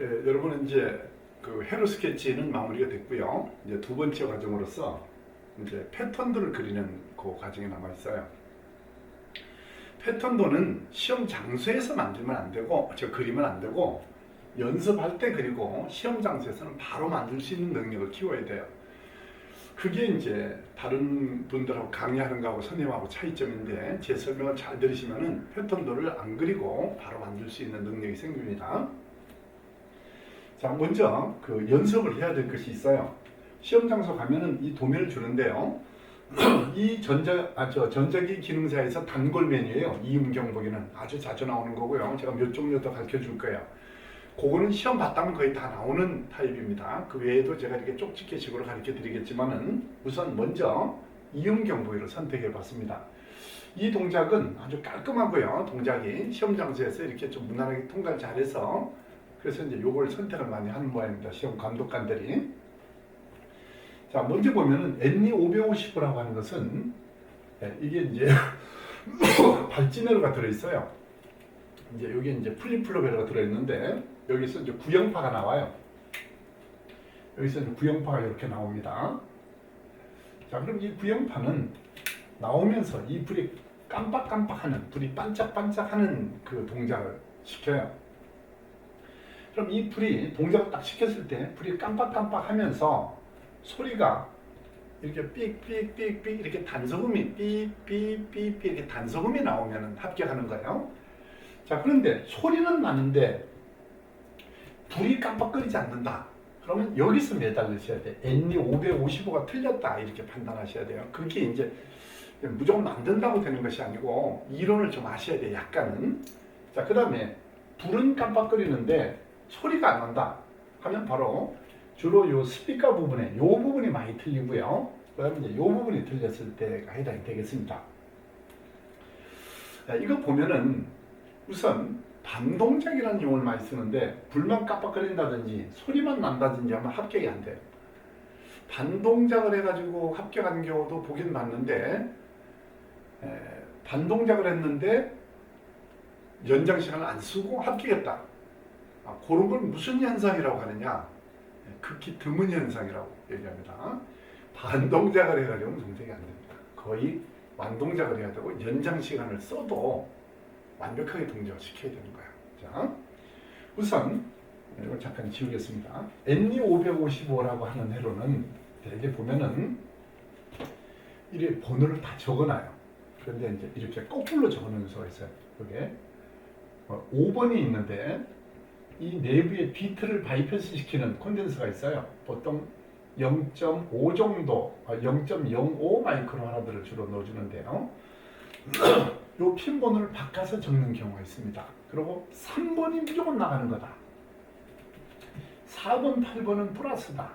예, 여러분은 이제 그 회로 스케치는 마무리가 됐고요. 이제 두 번째 과정으로서 이제 패턴들을 그리는 그 과정이 남아 있어요. 패턴도는 시험 장소에서 만들면 안 되고 저 그리면 안 되고 연습할 때 그리고 시험 장소에서는 바로 만들 수 있는 능력을 키워야 돼요. 그게 이제 다른 분들하고 강의하는 거하고 선생님하고 차이점인데 제 설명을 잘 들으시면은 패턴도를 안 그리고 바로 만들 수 있는 능력이 생깁니다. 자, 먼저 그 연습을 해야 될 것이 있어요. 시험 장소 가면은 이 도면을 주는데요. 이 전자 아저 전자기 기능사에서 단골 메뉴예요. 이음경 보기는 아주 자주 나오는 거고요. 제가 몇 종류 더 가르쳐 줄 거예요. 그거는 시험 봤다면 거의 다 나오는 타입입니다. 그 외에도 제가 이렇게 쪽집게식으로 가르쳐 드리겠지만은 우선 먼저 이음경 보기를 선택해 봤습니다. 이 동작은 아주 깔끔하고요. 동작이 시험 장소에서 이렇게 좀 무난하게 통과를 잘해서 그래서 이제 요걸 선택을 많이 하는 모양입니다. 시험 감독관들이. 자, 먼저 보면은 엔니 550이라고 하는 것은 예, 이게 이제 발진회로가 들어있어요. 이제 여기 이제 플립플롭회로가 들어있는데 여기서 이제 구형파가 나와요. 여기서 이제 구형파가 이렇게 나옵니다. 자, 그럼 이 구형파는 나오면서 이 불이 깜빡깜빡하는 불이 반짝반짝하는 그 동작을 시켜요. 그럼 이 불이 동작을 딱 시켰을 때 불이 깜빡깜빡하면서 소리가 이렇게 삑삑삑삑 이렇게 단소음이 삑삑삑삑 이렇게 단소음이 나오면 합격하는 거예요. 자 그런데 소리는 나는데 불이 깜빡거리지 않는다. 그러면 여기서 매달리셔야 돼. ND 555가 틀렸다 이렇게 판단하셔야 돼요. 그게 이제 무조건 만든다고 되는 것이 아니고 이론을 좀 아셔야 돼. 약간은. 자 그다음에 불은 깜빡거리는데 소리가 안 난다. 하면 바로 주로 요 스피커 부분에 요 부분이 많이 틀리고요. 그다음에 이제 요 부분이 틀렸을 때가 해당이 되겠습니다. 자, 이거 보면은 우선 반동작이라는 용어를 많이 쓰는데 불만 깜빡거린다든지 소리만 난다든지 하면 합격이 안 돼요. 반동작을 해가지고 합격한 경우도 보긴 봤는데 에, 반동작을 했는데 연장 시간을 안 쓰고 합격했다. 아, 그런 걸 무슨 현상이라고 하느냐? 예, 극히 드문 현상이라고 얘기합니다. 반동작을 해가지고 동작이 안 됩니다. 거의 완동작을 해야 되고 연장 시간을 써도 완벽하게 동작을 시켜야 되는 거야. 자, 우선 이걸 잠깐 지우겠습니다. NE 555라고 하는 회로는 대개 보면은 이렇게 번호를 다 적어놔요. 그런데 이제 이렇게 거꾸로 적어놓은 수가 있어요. 그게 어, 5번이 있는데 이 내부에 비트를 바이패스 시키는 콘덴서가 있어요. 보통 0.5 정도, 아, 0.05 마이크로 하나들을 주로 넣어주는데요. 요 핀번호를 바꿔서 적는 경우가 있습니다. 그리고 3번이 무조건 나가는 거다. 4번, 8번은 플러스다.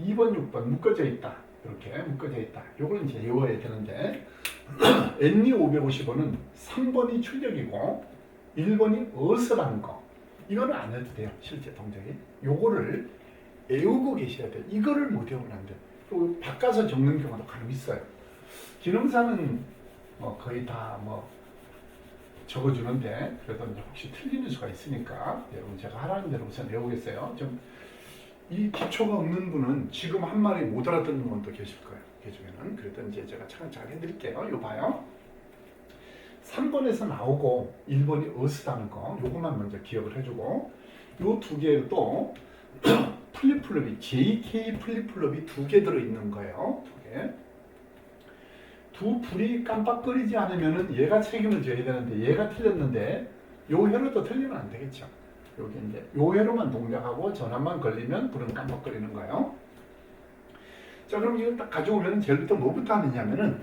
2번, 6번 묶어져 있다. 이렇게 묶어져 있다. 요걸 이제 외워야 되는데 NE 555는 3번이 출력이고 1번이 어스라는 거. 이거는 안 해도 돼요. 실제 동작이. 요거를 외우고 계셔야 돼요. 이거를 못 외우면 안 돼요. 또 바꿔서 적는 경우도 간혹 있어요. 기능사는 뭐 거의 다 뭐 적어주는데 그래도 이제 혹시 틀리는 수가 있으니까 여러분 제가 하라는 대로 우선 외우겠어요. 좀 이 기초가 없는 분은 지금 한 말이 못 알아듣는 분도 계실 거예요. 그 중에는 그래도 이제 제가 차근차근 해드릴게요. 이거 봐요. 3번에서 나오고 1번이 어스다는 거 요것만 먼저 기억을 해주고 요 두 개를 또 플립플롭이 JK 플립플롭이 두 개 들어있는 거예요. 두 개. 두 불이 깜빡거리지 않으면은 얘가 책임을 져야 되는데 얘가 틀렸는데 요 회로도 틀리면 안 되겠죠. 여기 이제 요 회로만 동작하고 전압만 걸리면 불은 깜빡거리는 거예요. 자 그럼 이걸 딱 가져오면 제일부터 뭐부터 하느냐면은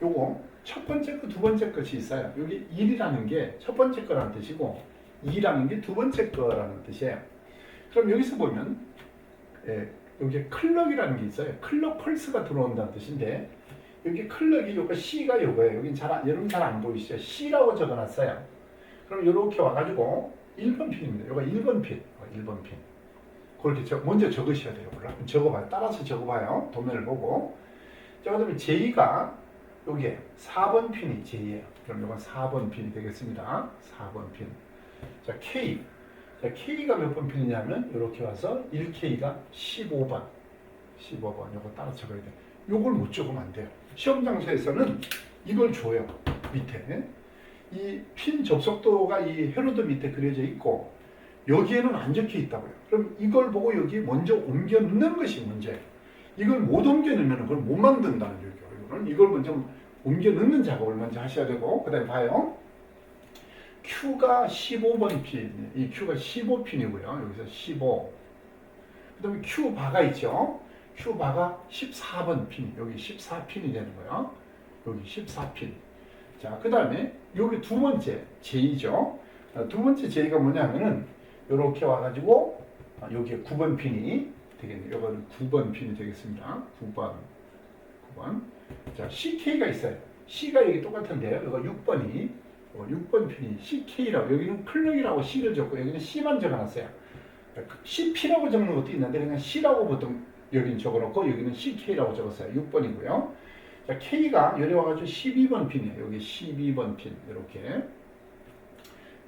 요거 첫 번째 거, 두 번째 것이 있어요. 여기 1이라는 게 첫 번째 거라는 뜻이고 2라는 게 두 번째 거라는 뜻이에요. 그럼 여기서 보면 예, 여기 클럭이라는 게 있어요. 클럭 펄스가 들어온다는 뜻인데 여기 클럭이 요거 C가 요거예요. 여긴 잘 안, 여러분 잘 안 보이시죠? C라고 적어놨어요. 그럼 이렇게 와가지고 1번 핀입니다. 요거 1번 핀, 어, 1번 핀. 그렇게 적, 먼저 적으셔야 돼요. 물론 적어봐요. 따라서 적어봐요. 도면을 보고. 자, 그다음에 J가 요게 4번 핀이 J예요. 그럼 요건 4번 핀이 되겠습니다. 4번 핀. 자, K. 자, K가 몇 번 핀이냐면 이렇게 와서 1K가 15번. 15번 요거 따라 적어야 돼. 요걸 못 적으면 안 돼요. 시험 장소에서는 이걸 줘요. 밑에. 이 핀 접속도가 이 헤로드 밑에 그려져 있고 여기에는 안 적혀 있다고요. 그럼 이걸 보고 여기 먼저 옮겨 넣는 것이 문제예요. 이걸 못 옮겨 넣으면 그걸 못 만든다는 얘기 예요. 이거는 이걸 먼저 옮겨 넣는 작업을 먼저 하셔야 되고 그 다음에 봐요. Q가 15번 핀, 이 Q가 15핀이고요. 여기서 15. 그 다음에 Q 바가 있죠. Q 바가 14번 핀, 여기 14핀이 되는 거예요. 여기 14핀. 자, 그 다음에 여기 두 번째 J죠. 어, 두 번째 J가 뭐냐면은 이렇게 와가지고 아, 여기에 9번 핀이 되겠네요. 이거는 9번 핀이 되겠습니다. 9번, 9번. 자, CK가 있어요. C가 여기 똑같은데요. 이거 6번이 어, 6번 핀이 CK라고 여기는 클럭이라고 C를 적고 여기는 C만 적어놨어요. CP라고 적는 것도 있는데 그냥 C라고 보통 여기는 적어놓고 여기는 CK라고 적었어요. 6번이고요. 자, K가 여기 와가지고 12번 핀이에요. 여기 12번 핀 이렇게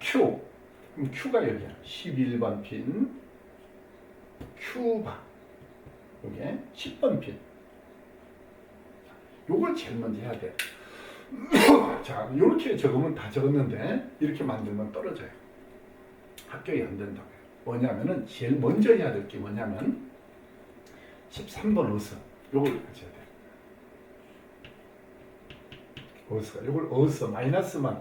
Q 그럼 Q가 여기야. 11번 핀 Q바 여기에 10번 핀 요걸 제일 먼저 해야 돼. 자, 이렇게 적으면 다 적었는데 이렇게 만들면 떨어져요. 합격이 안 된다고요. 뭐냐면은 제일 먼저 해야 될 게 뭐냐면 13번 어스 요걸 해야 돼요. 어스가 요걸 어스 마이너스만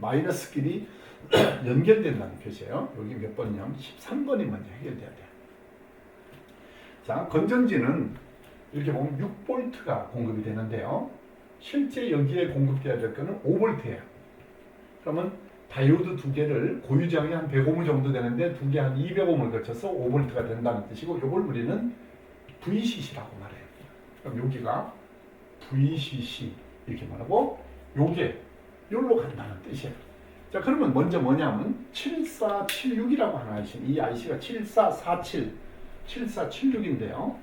마이너스끼리 연결된다는 표시예요. 여기 몇 번이냐면 13번이 먼저 해결돼야 돼요. 자, 건전지는 이렇게 보면 6볼트가 공급이 되는데요. 실제 여기에 공급돼야 될 거는 5볼트예요. 그러면 다이오드 두 개를 고유장이 한 105옴 정도 되는데 두 개 한 200옴을 거쳐서 5볼트가 된다는 뜻이고 이걸 우리는 VCC라고 말해요. 그럼 여기가 VCC 이렇게 말하고 요게 여기로 간다는 뜻이에요. 자 그러면 먼저 뭐냐면 7476이라고 하는 IC 이 IC가 7447 7476인데요.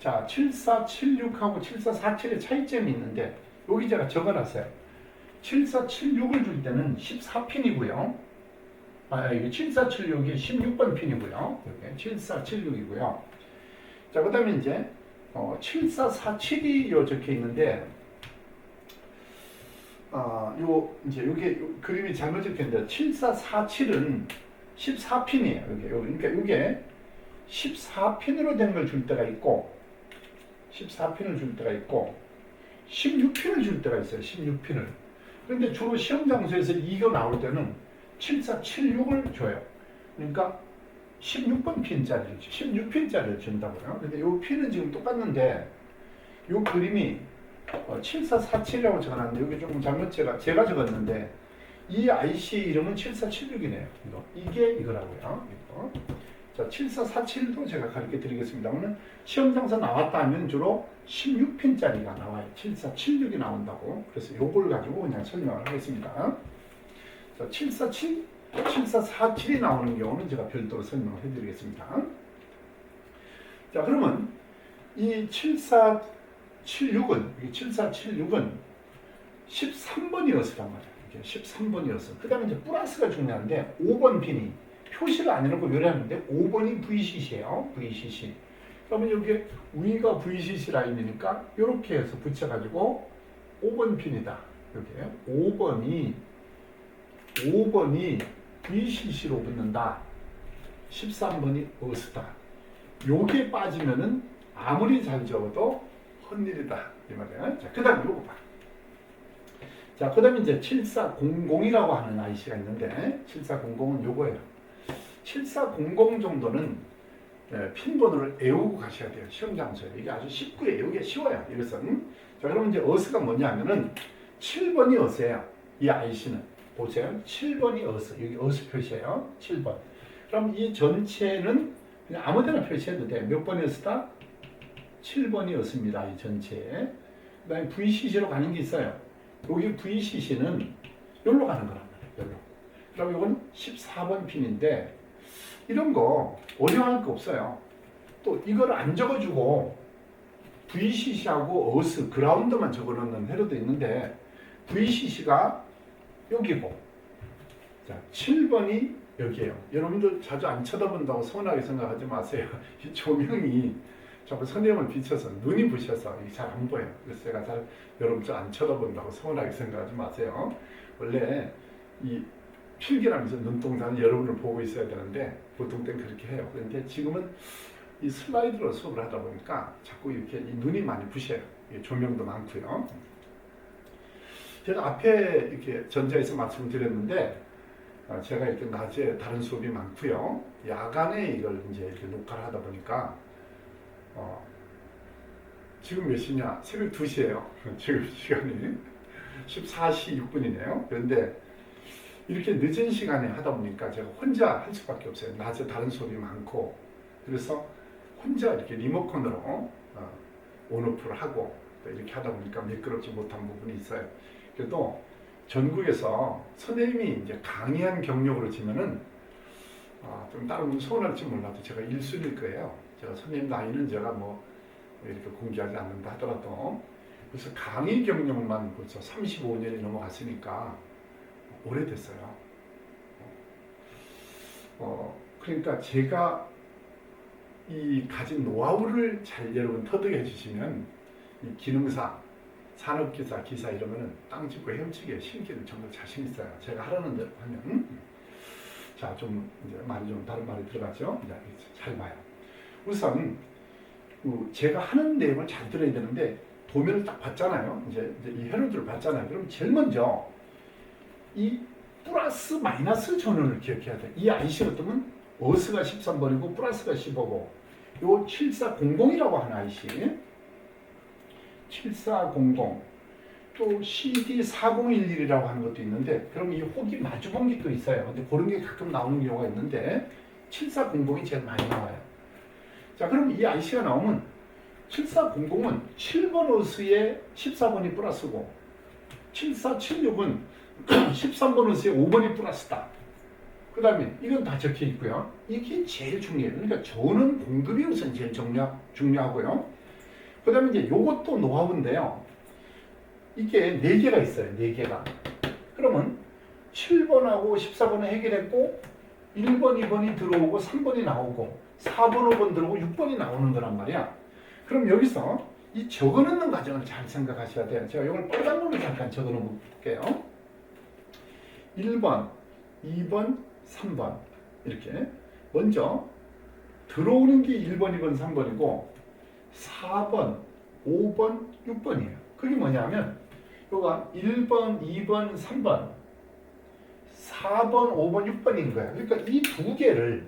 자 7476하고 7447의 차이점이 있는데 여기 제가 적어놨어요. 7476을 줄 때는 14핀이고요. 아, 이게 7476이 16번 핀이고요. 이렇게 7476이고요. 자, 그 다음에 이제 어, 7447이 요 적혀 있는데, 아, 요, 이제 요게 요 그림이 잘못 적혀 있는데, 7447은 14핀이에요. 이게, 요, 그러니까 요게 14핀으로 된 걸 줄 때가 있고, 14핀을 줄 때가 있고, 16핀을 줄 때가 있어요. 16핀을. 그런데 주로 시험 장소에서 이거 나올 때는 7476을 줘요. 그러니까 16번 핀짜리를 16핀짜리를 준다고요. 근데 이 핀은 지금 똑같는데 이 그림이 7447이라고 적어놨는데 여기 조금 잘못 제가 제가 적었는데 이 IC 이름은 7476이네요. 이거 이게 이거라고요. 이거. 자, 7447도 제가 가르쳐 드리겠습니다만 시험장서 나왔다 하면 주로 16핀짜리가 나와요. 7476이 나온다고. 그래서 요걸 가지고 그냥 설명을 하겠습니다. 자, 747, 7447이 나오는 경우는 제가 별도로 설명을 해 드리겠습니다. 자, 그러면 이 7476은, 이 7476은 13번이었단 말이에요. 이게 13번이었어. 그 다음에 이제 플러스가 중요한데 5번 핀이 표시를 안 해놓고 요리하는데 5번이 VCC예요. VCC. 그러면 여기 위가 VCC 라인이니까 이렇게 해서 붙여가지고 5번 핀이다. 여기에 5번이 5번이 VCC로 붙는다. 13번이 어스다. 요게 빠지면은 아무리 잘 적어도 헛일이다. 이 말이야. 자, 그 다음 요거 봐. 자, 그 다음에 이제 7400이라고 하는 IC가 있는데, 7400은 요거예요. 7400 정도는 예, 핀번호를 외우고 가셔야 돼요. 시험 장소에. 이게 아주 쉽고 외우기 쉬워요. 이것은. 자, 그러면 이제 어스가 뭐냐 하면은 7번이 어스예요. 이 IC는. 보세요. 7번이 어스. 여기 어스 표시예요. 7번. 그럼 이 전체는 그냥 아무 데나 표시해도 돼. 몇 번이 어스다? 7번이 어스입니다. 이 전체에. 그 다음에 VCC로 가는 게 있어요. 여기 VCC는 여기로 가는 거란 말이에요. 여기로. 그럼 이건 14번 핀인데 이런 거 어려워할 거 없어요. 또 이걸 안 적어주고 VCC하고 어스 그라운드만 적어놓는 회로도 있는데 VCC가 여기고 자 7번이 여기에요. 여러분들 자주 안 쳐다본다고 서운하게 생각하지 마세요. 이 조명이 자꾸 선생님을 비춰서 눈이 부셔서 잘 안 보여요. 그래서 제가 잘 여러분들 안 쳐다본다고 서운하게 생각하지 마세요. 원래 이 필기라면서 눈동자는 여러분을 보고 있어야 되는데 보통 땐 그렇게 해요. 그런데 지금은 이 슬라이드로 수업을 하다 보니까 자꾸 이렇게 이 눈이 많이 부셔요. 이 조명도 많고요. 제가 앞에 이렇게 전자에서 말씀드렸는데 어, 제가 이렇게 낮에 다른 수업이 많고요. 야간에 이걸 이제 이렇게 녹화를 하다 보니까 어, 지금 몇 시냐? 새벽 2시예요. 지금 시간이 14시 6분이네요. 그런데 이렇게 늦은 시간에 하다 보니까 제가 혼자 할 수밖에 없어요. 낮에 다른 수업이 많고 그래서 혼자 이렇게 리모컨으로 어, 온오프를 하고 또 이렇게 하다 보니까 미끄럽지 못한 부분이 있어요. 그래도 전국에서 선생님이 이제 강의한 경력으로 치면은 아, 좀 다른 분 서운할지 몰라도 제가 1순위일 거예요. 제가 선생님 나이는 제가 뭐 이렇게 공개하지 않는다 하더라도 그래서 강의 경력만 벌써 35년이 넘어갔으니까 오래됐어요. 어, 그러니까 제가 이 가진 노하우를 잘 여러분 터득해 주시면 이 기능사, 산업기사, 기사 이러면은 땅 짚고 헤엄치기에 실기를 정말 자신 있어요. 제가 하라는 대로 하면. 자, 좀 이제 말이 좀 다른 말이 들어가죠. 이제 잘 봐요. 우선 그 제가 하는 내용을 잘 들어야 되는데 도면을 딱 봤잖아요. 이제, 이 회로들을 봤잖아요. 그럼 제일 먼저 이 플러스 마이너스 전원을 기억해야 돼. 이 IC 같으면 어스가 13번이고 플러스가 15고 요 7400이라고 하는 IC 7400 또 CD4011이라고 하는 것도 있는데 그럼 이 혹이 마주본 게 또 있어요. 근데 그런 게 가끔 나오는 경우가 있는데 7400이 제일 많이 나와요. 자 그럼 이 IC가 나오면 7400은 7번 어스에 14번이 플러스고 7476은 13번 어스에 5번이 플러스다. 그 다음에 이건 다 적혀 있고요. 이게 제일 중요해요. 그러니까 저는 공급이 우선 제일 중요, 중요하고요. 그 다음에 이제 요것도 노하우인데요. 이게 네 개가 있어요. 네 개가. 그러면 7번하고 14번은 해결했고 1번, 2번이 들어오고 3번이 나오고 4번, 5번 들어오고 6번이 나오는 거란 말이야. 그럼 여기서 이 적어놓는 과정을 잘 생각하셔야 돼요. 제가 이걸 빨간 걸로 잠깐 볼게요. 1번, 2번, 3번 이렇게 먼저 들어오는 게 1번, 2번, 3번이고 4번, 5번, 6번이에요. 그게 뭐냐면 요가 1번, 2번, 3번 4번, 5번, 6번인 거야. 그러니까 이 두 개를